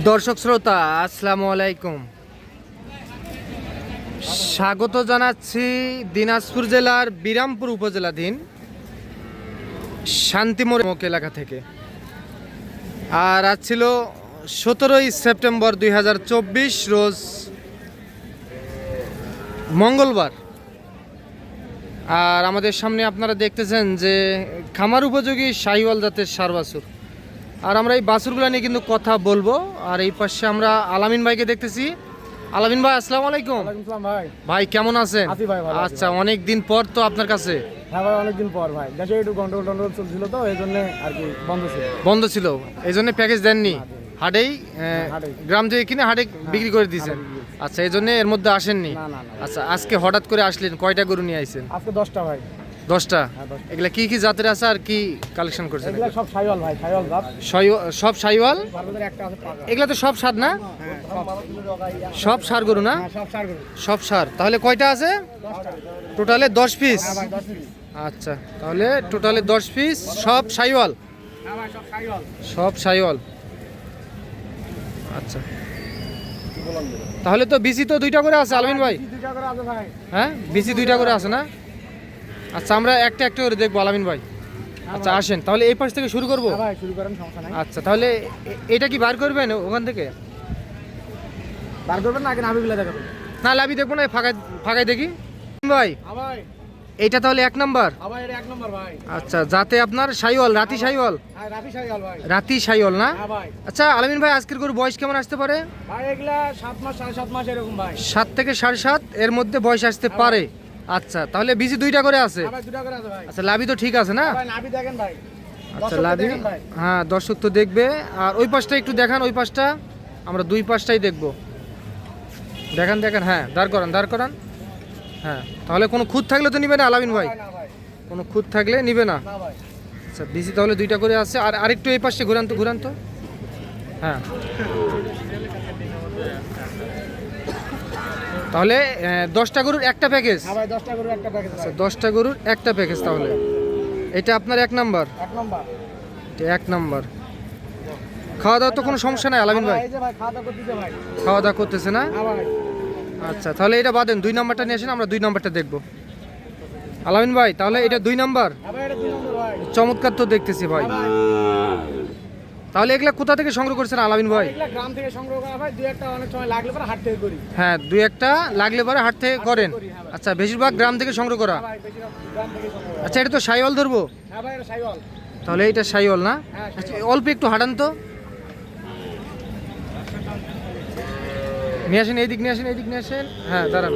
দর্শক শ্রোতা, আসসালামু আলাইকুম। স্বাগত জানাচ্ছি দিনাজপুর জেলার বিরামপুর উপজেলাধীন শান্তিমোড় মুখ এলাকা থেকে। আর আজ ছিল সতেরোই সেপ্টেম্বর দুই হাজার চব্বিশ, রোজ মঙ্গলবার। আর আমাদের সামনে আপনারা দেখতেছেন যে খামার উপযোগী শাহিওয়াল জাতের সার বাছুর। আর আমরা এই বাছুরগুলো নিয়ে কিন্তু কথা বলব। আর এই পাশে আমরা আলামিন ভাইকে দেখতেছি। আলামিন ভাই আসসালামু আলাইকুম। ভাই। ভাই কেমন আছেন? আচ্ছা অনেক দিন পর তো আপনার কাছে। হ্যাঁ ভাই অনেকদিন পর ভাই। দেশে একটু গন্ডগোল টন্ডগোল চলছিল তো এই জন্য আর কি বন্ধ ছিল। বন্ধ ছিল। এই জন্য প্যাকেজ দেননি। হাটেই আহ, গ্রাম থেকে কিনে হাটে বিক্রি করে দিয়েছেন। আচ্ছা এই জন্য এর মধ্যে আসেননি। আচ্ছা আজকে হঠাৎ করে আসলেন কয়টা গরু নিয়ে আইছেন? আজকে দশটা ভাই। দশটা? হ্যাঁ এগুলা কি কি জাতের আছে আর কি কালেকশন করছেন এগুলো সব সাইওয়াল ভাই সাইওয়াল জাত। সব সাইওয়াল? এগুলা তো সব সার না? হ্যাঁ সব সার গরু না? হ্যাঁ সব সার তাহলে কয়টা আছে? টোটালে দশ পিস? আচ্ছা তাহলে টোটালে দশ পিস সব সাইওয়াল? সব সাইওয়াল। আচ্ছা। তাহলে তো বিসি তো দুইটা করে আছে আলমিন ভাই। হ্যাঁ বিসি দুইটা করে আছে না? আচ্ছা আমরা একটা একটা করে দেখব আলামিন ভাই। আচ্ছা আসেন তাহলে এই পাশ থেকে শুরু করব? শুরু করেন সমস্যা নাই। আচ্ছা তাহলে এটা কি বার করবেন ওখান থেকে? বার করবেন না আগে নাবিগুলো দেখাবেন। না লাভি দেখব না ফাঁকায় ফাঁকায় দেখি। ভাই এইটা তাহলে এক নাম্বার? ভাই এটা এক নম্বর আচ্ছা যাতে আপনার সাইওয়াল রাতি সাইওয়াল হ্যাঁ রাতি সাইওয়াল না? হ্যাঁ আচ্ছা আলামিন ভাই আজকের গরু বয়স কেমন আসতে পারে? সাত থেকে সাড়ে সাত এর মধ্যে বয়স আসতে পারে। আচ্ছা তাহলে বিজি দুইটা করে আছে? ভাই করে আছে ভাই। আচ্ছা লাভি তো ঠিক আছে না? ভাই নাভি দেখেন ভাই। আচ্ছা লাভি হ্যাঁ দর্শক তো দেখবে। আর ওই পাশটা একটু দেখান ওই পাশটা। আমরা দুই পাশটাই দেখব। দেখান দেখান হ্যাঁ দাঁড় করান দাঁড় করান। হ্যাঁ তাহলে কোনো খুঁত থাকলে তো নিবে না আলামিন ভাই? ভাই না ভাই। কোনো খুঁত থাকলে নিবে না? না ভাই। আচ্ছা বিজি তাহলে দুইটা করে আছে। আর আরেকটু এই পাশে ঘুরান তো ঘুরান তো। হ্যাঁ। তাহলে দশটা গরুর একটা প্যাকেজ হ্যাঁ দশটা করে একটা প্যাকেজ আচ্ছা দশটা গরুর একটা প্যাকেজ তাহলে। এটা আপনার এক নাম্বার? এক নম্বর। এক নাম্বার। খাওয়া দাওয়ার তো কোনো সমস্যা নাই আলামিন ভাই? খাওয়া দাওয়া করতেছে দাওয়া না? হ্যাঁ আচ্ছা তাহলে এটা বাদেন দুই নাম্বারটা নিয়ে আসেন আমরা দুই নাম্বারটা দেখব। আলামিন ভাই তাহলে এটা দুই নাম্বার? হ্যাঁ চমৎকার তো দেখতেছি হ্যাঁ ভাই। তাহলে এগুলা কোথা থেকে সংগ্রহ করছেন আলামিন ভাই? এগুলা গ্রাম থেকে সংগ্রহ করা ভাই দুই একটা অনেক সময় লাগলে পরে হাট থেকে করি। হ্যাঁ দুই একটা লাগলে পরে হাট থেকে করেন। করি, হ্যাঁ। আচ্ছা বেশিরভাগ গ্রাম থেকে সংগ্রহ করা? হ্যাঁ বেশিরভাগ গ্রাম থেকে সংগ্রহ করা। আচ্ছা এটা তো সাইওয়াল ধরবো? হ্যাঁ ভাই এটা সাইওয়াল। তাহলে এইটা সাইওয়াল না? হ্যাঁ, আচ্ছা অল্প একটু হাঁটান তো। নিয়ে আসেন এইদিক নিয়ে আসেন এইদিক নিয়ে আসেন। হ্যাঁ দাঁড়ান।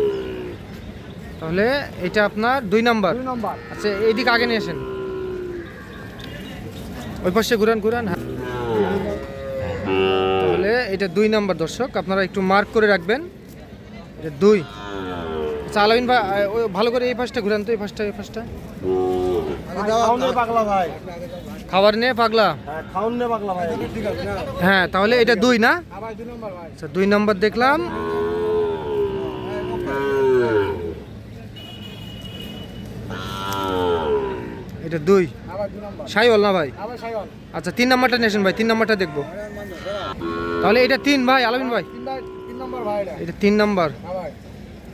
তাহলে এটা আপনার দুই নাম্বার। দুই নম্বর। আচ্ছা এইদিক আগে নিয়ে আসেন। ওই পাশে ঘুরান ঘুরান হ্যাঁ। তাহলে এটা দুই নাম্বার দর্শক আপনারা একটু মার্ক করে রাখবেন। এটা দুই। আচ্ছা আলামিন ভাই ভালো করে এই পাশটা ঘুরান তো এই পাশটা এই ভাই। খাবার নিয়ে পাগলা। হ্যাঁ হ্যাঁ তাহলে এটা দুই না? দুই নম্বর আচ্ছা দুই নম্বর দেখলাম। এটা দুই। সাইওয়াল না ভাই? আচ্ছা তিন নাম্বারটা নিয়েছেন ভাই তিন নাম্বারটা দেখব। তাহলে এটা তিন ভাই আলামিন ভাই? এটা। তিন নাম্বার।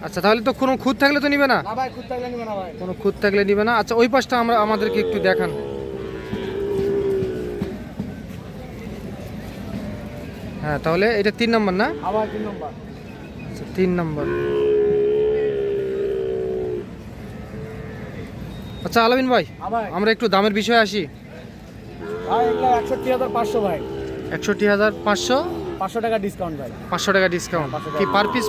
আচ্ছা তাহলে তো কোনো খুঁত থাকলে তো নিবে না? না ভাই খুদ থাকলে নিবে না কোনো খুঁত থাকলে নিবে না? আচ্ছা ওই পাশটা আমরা আমাদেরকে একটু দেখান। হ্যাঁ তাহলে এটা তিন নম্বর না? তিন নম্বর। আচ্ছা তিন নাম্বার। আচ্ছা আলামিন ভাই। আমরা একটু দামের বিষয়ে আসি। ভাই এগুলো একষট্টি হাজার পাঁচশো ভাই। একষট্টি হাজার পাঁচশো? পাঁচশো টাকা ডিসকাউন্ট ভাই। পাঁচশো টাকা ডিসকাউন্ট কি পার পিস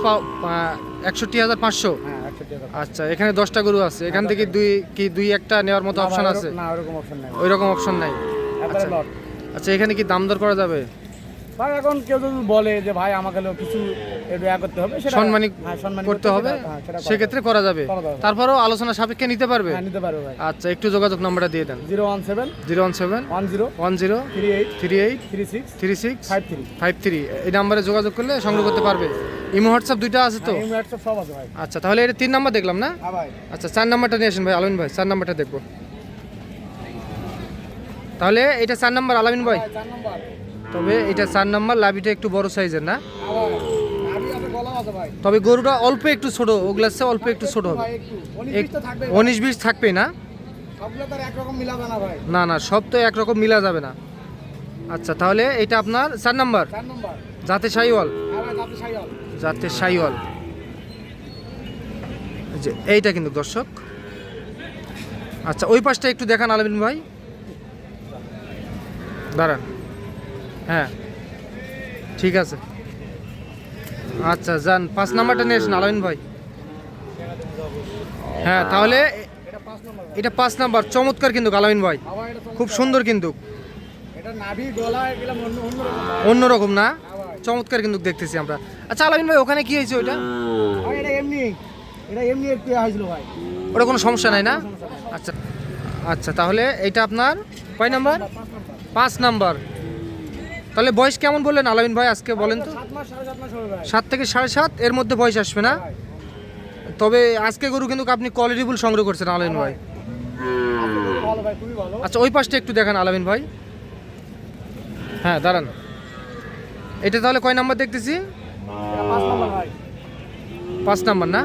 একষট্টি হাজার পাঁচশো? হ্যাঁ একষট্টি হাজার আচ্ছা এখানে দশটা গরু আছে। এখান থেকে দুই কি দুই একটা নেওয়ার মতো অপশন আছে? না ওরকম অপশন নাই। ওই রকম অপশন নাই আচ্ছা। আচ্ছা এখানে কি দাম দর করা যাবে? ভাই এখন কেউ যদি বলে যে ভাই আমাকে কিছু একটু ইয়া করতে হবে সেটা সম্মানিক হ্যাঁ, করতে হবে। হ্যাঁ, সেক্ষেত্রে করা যাবে। তারপরেও আলোচনা সাপেক্ষে নিতে পারবে? হ্যাঁ নিতে পারবে ভাই। আচ্ছা একটু যোগাযোগ নাম্বারটা দিয়ে দেন। Zero one seven zero one seven one zero one zero three eight three eight three six three six five three. Five three. এই নাম্বারে যোগাযোগ করলে সংগ্রহ করতে পারবে। ইমো হোয়াটসঅ্যাপ দুইটা আছে তো? হোয়াটসঅ্যাপ সব আছে ভাই। আচ্ছা তাহলে এটা তিন নাম্বার দেখলাম না? হ্যাঁ ভাই। আচ্ছা চার নাম্বারটা নিয়ে আসেন ভাই আলামিন ভাই চার নাম্বারটা দেখব। তাহলে এটা চার নাম্বার আলামিন ভাই। ভাই চার নম্বর। তবে এটা চার নাম্বার লাভিটা একটু বড় সাইজের না। তবে গরুটা অল্প একটু ছোট ওগুলার চেয়ে অল্প একটু ছোট হবে। উনিশ বিশ থাকবে না? না না সব তো একরকম মিলা যাবে না। আচ্ছা তাহলে এটা আপনার চার নাম্বার? জাতে সাইওয়াল? হ্যাঁ জাতি সাইয়াল জাতে সাইওয়াল। যে এইটা কিন্তু দর্শক। আচ্ছা ওই পাশটা একটু দেখান আলবিন ভাই। দাঁড়ান। হ্যাঁ। ঠিক আছে। আচ্ছা যান, পাঁচ নাম্বারটা নিয়ে আসেন আলবিন ভাই। হ্যাঁ তাহলে এটা পাঁচ নম্বর, চমৎকার কিন্তু আলামিন ভাই। খুব সুন্দর কিন্তু। অন্যরকম না? চমৎকার কিন্তু দেখতেছি আমরা। আচ্ছা আলামিন ভাই, ওখানে কি হয়েছে ওইটা? ওটা কোনো সমস্যা নাই না? আচ্ছা আচ্ছা তাহলে এটা আপনার কয় নাম্বার? পাঁচ নাম্বার। তাহলে বয়স কেমন বললেন আলামিন ভাই আজকে বলেন তো? সাত থেকে সাড়ে সাত এর মধ্যে বয়স আসবে না? তবে আজকে গরু কিন্তু আপনি কোয়ালিটিফুল সংগ্রহ করছেন আলামিন ভাই। আচ্ছা ওই পাশটা একটু দেখান আলামিন ভাই। হ্যাঁ দাঁড়ান। এটা তাহলে কয় নাম্বার দেখতেছি? পাঁচ নম্বর না?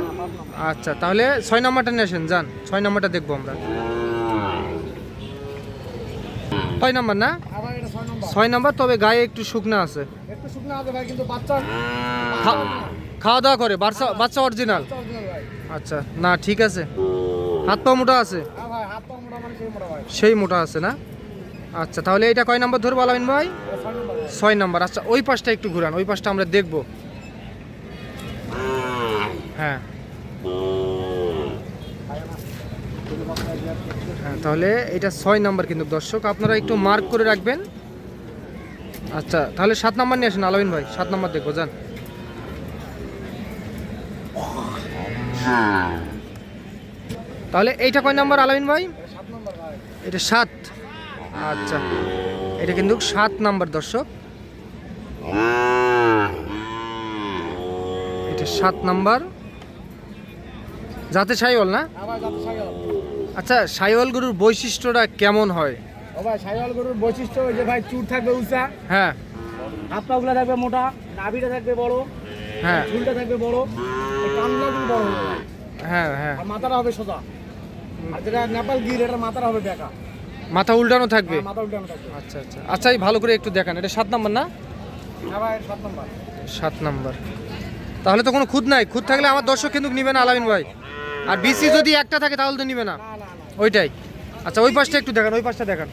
হ্যাঁ, আচ্ছা তাহলে ছয় নাম্বারটা নিয়ে আসেন যান। ছয় নাম্বারটা দেখব আমরা। ছয় নাম্বার না? ছয় নম্বর তবে গায়ে একটু শুকনা আছে। একটু শুকনো আছে ভাই কিন্তু বাচ্চা খাওয়া দাওয়া করে বাচ্চা বাচ্চা অরিজিনাল আচ্ছা না ঠিক আছে। হাত পা মোটা আছে? হ্যাঁ মানে সেই মোটা আছে না? আচ্ছা তাহলে এটা কয় নম্বর ধরবো আলামিন ভাই? ছয় নম্বর ভাই ছয় নাম্বার আচ্ছা ওই পাশটা একটু ঘুরান ওই পাশটা আমরা দেখব। হ্যাঁ। হ্যাঁ তাহলে এটা ছয় নম্বর কিন্তু দর্শক আপনারা একটু মার্ক করে রাখবেন। আচ্ছা তাহলে সাত নাম্বার নিয়ে আসেন আলামিন ভাই। সাত নাম্বার দেখব যান। তাহলে এইটা কয় নাম্বার আলামিন ভাই? এটা সাত। আচ্ছা এটা কিন্তু সাত নাম্বার দর্শক। এটা সাত নাম্বার। যাতে সাইওয়াল না? আচ্ছা সাইওয়াল গরুর বৈশিষ্ট্যটা কেমন হয়? ও ভাই গরুর বৈশিষ্ট্য ওই যে ভাই চুট থাকবে উঁচা হ্যাঁ। হাত পাগুলা থাকবে মোটা নাভিটা থাকবে বড় হ্যাঁ। ঝুলটা থাকবে বড় কানগুলো বড় হবে হ্যাঁ হ্যাঁ। আর মাথাটা হবে সোজা। আর যেটা নেপাল গির এটার মাথাটা হবে বেকা। মাথা উল্টানো থাকবে? হ্যাঁ, মাথা উল্টানো থাকবে। আচ্ছা আচ্ছা। আচ্ছা এই ভালো করে একটু দেখান। এটা সাত নম্বর না? হ্যাঁ ভাই সাত নম্বর। সাত নাম্বার। তাহলে তো কোনো খুদ নাই। খুদ থাকলে আমার দর্শক কিন্তু নিবে না আলামিন ভাই। আর বিসি যদি একটা থাকে তাহলে তো নিবে না। ওইটাই। আচ্ছা ওই পাশটা একটু দেখান ওই পাশটা দেখান।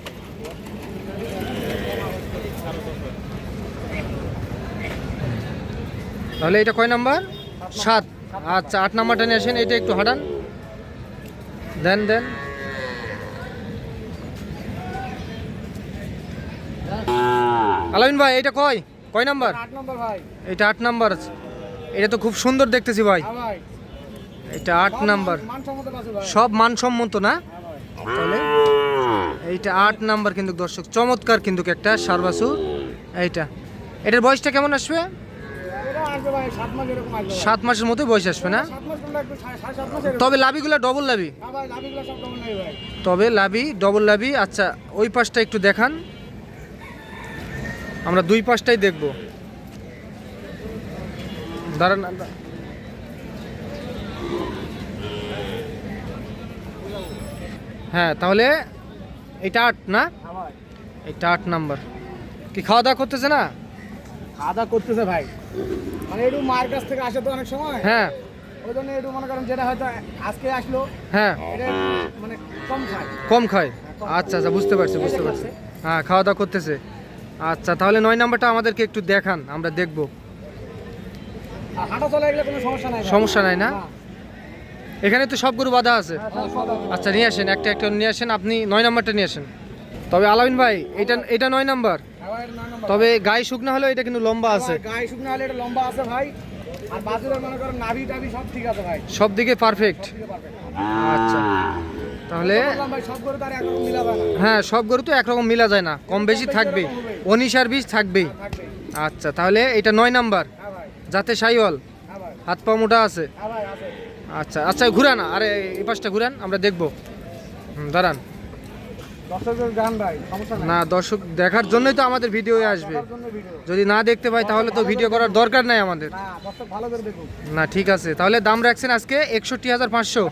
তাহলে এটা কয় নাম্বার? সাত। আচ্ছা আট নাম্বারটা নিয়ে আসেন এটা একটু হাঁটান। দেন দেন। আলামিন ভাই এটা কয়? কয় নাম্বার? এটা আট নাম্বার এটা তো খুব সুন্দর দেখতেছি ভাই। হ্যাঁ এটা আট নাম্বার। সব মানসম্মত না? হ্যাঁ তাহলে এইটা আট নাম্বার কিন্তু দর্শক। চমৎকার কিন্তু একটা সারবাসু। এইটা। এটার বয়সটা কেমন আসবে? সাত মাসের মতো বয়স আসবে না। তবে লাভিগুলো ডবল লাভি তবে লাভি ডবল লাভি আচ্ছা ওই পাশটা একটু দেখান। আমরা দুই পাশটাই দেখব। দাঁড়ান হ্যাঁ তাহলে এটা আট না? হ্যাঁ এটা আট নাম্বার। কি খাওয়া দাওয়া করতেছে না? খাওয়া দাওয়া করতেছে ভাই। মানে একটু মায়ের কাছ থেকে আসে তো অনেক সময়। হ্যাঁ। ওই জন্য একটু মনে করেন যেটা হয়তো আজকে আসলো হ্যাঁ। এটা মানে কম খায়। কম খায়? আচ্ছা আচ্ছা বুঝতে পারছি বুঝতে পারছি। হ্যাঁ খাওয়া দাওয়া করতেছে। আচ্ছা তাহলে নয় নাম্বারটা আমাদেরকে একটু দেখান আমরা দেখব। হাঁটা চলা এগুলো কোনো সমস্যা নাই সমস্যা নাই না? না। এখানে তো সব গরু বাধা আছে। হ্যাঁ, আছে। আচ্ছা নিয়ে আসেন একটা একটা নিয়ে আসেন আপনি নয় নাম্বারটা নিয়ে আসেন। তবে আলামিন ভাই এটা এটা নয় নাম্বার। তবে গায়ে শুকনা হলেও এটা কিন্তু লম্বা আছে। গায়ে শুকনো হলে এটা লম্বা আছে ভাই। আর বাজুরা মনে করেন নাভি টাভি সব ঠিক আছে ভাই। সব দিকে পারফেক্ট আচ্ছা। তাহলে হ্যাঁ সব গরু তো একরকম মিলা যায় না। কম বেশি থাকবে উনিশ আর বিশ থাকবেই। থাকবে আচ্ছা তাহলে এটা নয় নাম্বার। হ্যাঁ যাতে সাইওয়াল। হ্যাঁ হাত পা মোটা আছে। হ্যাঁ আছে। আচ্ছা আচ্ছা ঘুরান। আরে এই পাশটা ঘুরান আমরা দেখব। হুম, দাঁড়ান দর্শকের গান ভাই সমস্যা নাই না দর্শক দেখার জন্যই তো আমাদের ভিডিও আসবে। জন্য ভিডিও। যদি না দেখতে পাই তাহলে তো ভিডিও করার দরকার নাই আমাদের। না ঠিক আছে। তাহলে দাম রাখছেন আজকে একষট্টি হাজার পাঁচশো।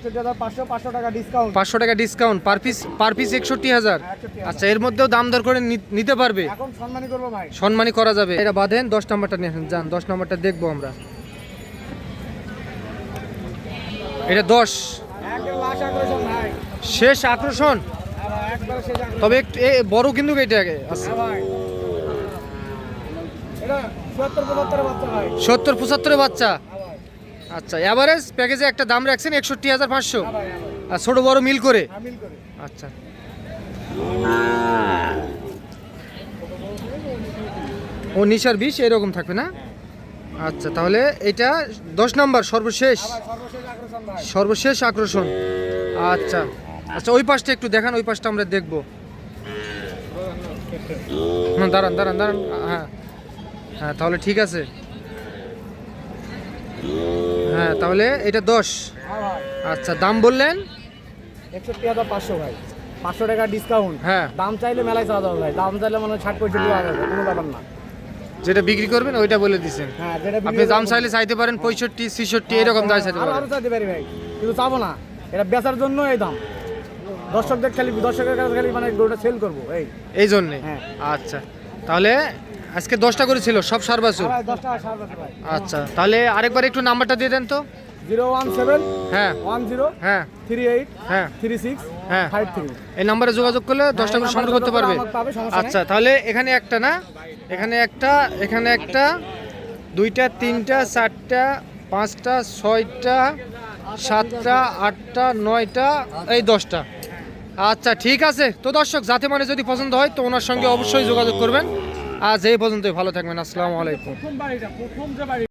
পাঁচশো টাকা ডিসকাউন্ট পাঁচশো টাকা discount per piece per piece একষট্টি হাজার। আচ্ছা এর মধ্যেও দাম দর করে নিতে পারবে। সম্মানই করা যাবে। এটা বাঁধেন দশ নম্বরটা নিয়ে আসেন যান দশ নম্বরটা দেখব আমরা। এটা দশ। শেষ আকর্ষণ। তবে একটু বড় কিন্তু এটা সত্তর পঁচাত্তরের বাচ্চা। আচ্ছা অ্যাভারেজ প্যাকেজে একটা দাম রাখছেন একষট্টি হাজার পাঁচশো। আর ছোটো বড় মিল করে? আচ্ছা। ও নিশার বিষ এরকম থাকবে না? আচ্ছা তাহলে এটা দশ নম্বর, সর্বশেষ। সর্বশেষ আকর্ষণ আচ্ছা। আচ্ছা ওই পাশটা একটু দেখান ওই পাশটা আমরা দেখব। দাঁড়ান দাঁড়ান দাঁড়ান হ্যাঁ। হ্যাঁ তাহলে ঠিক আছে। হ্যাঁ তাহলে এটা দশ। হ্যাঁ আচ্ছা দাম বললেন? একষট্টি হাজার পাঁচশো ভাই। পাঁচশো টাকা ডিসকাউন্ট হ্যাঁ। দাম চাইলে মেলায় চাওয়া যাবে ভাই। দাম চাইলে মানে ষাট পঁয়ষট্টি টাকা কোনো ব্যাপার না। যেটা বিক্রি করবেন ওইটা বলে দিচ্ছেন। হ্যাঁ আপনি দাম চাইলে চাইতে পারেন পঁয়ষট্টি ছেষট্টি এরকম দাম চাইতে পারেন। আরও চাইতে পারি ভাই। কিন্তু চাবো না। এটা বেচার জন্য এই দাম। দর্শকদের খালি দর্শকের কাছে খালি মানে গরুটা সেল করব এই। এই জন্যে? হ্যাঁ। আচ্ছা। তাহলে আজকে দশটা করে ছিল সব সার বাছুর ভাই দশ টাকা ভাই। আচ্ছা তাহলে আরেকবার একটু নাম্বারটা দিয়ে দেন তো। জিরো ওয়ান সেভেন হ্যাঁ। ওয়ান জিরো হ্যাঁ। থ্রি এইট হ্যাঁ। থ্রি সিক্স হ্যাঁ। Five three. এই নাম্বারে যোগাযোগ করলে দশটা করে এই সংগ্রহ নাম্বারে করতে পারবে। করলে আমাকে পাবে, সমস্যা নেই। আচ্ছা তাহলে এখানে একটা না এখানে একটা এখানে একটা দুইটা তিনটা চারটা পাঁচটা ছয়টা সাতটা আটটা নয়টা এই দশটা। আচ্ছা ঠিক আছে। তো দর্শক যাতে মানে যদি পছন্দ হয়, তো ওনার সঙ্গে অবশ্যই যোগাযোগ করবেন। আজ এই পর্যন্তই, ভালো থাকবেন, আসসালামু আলাইকুম।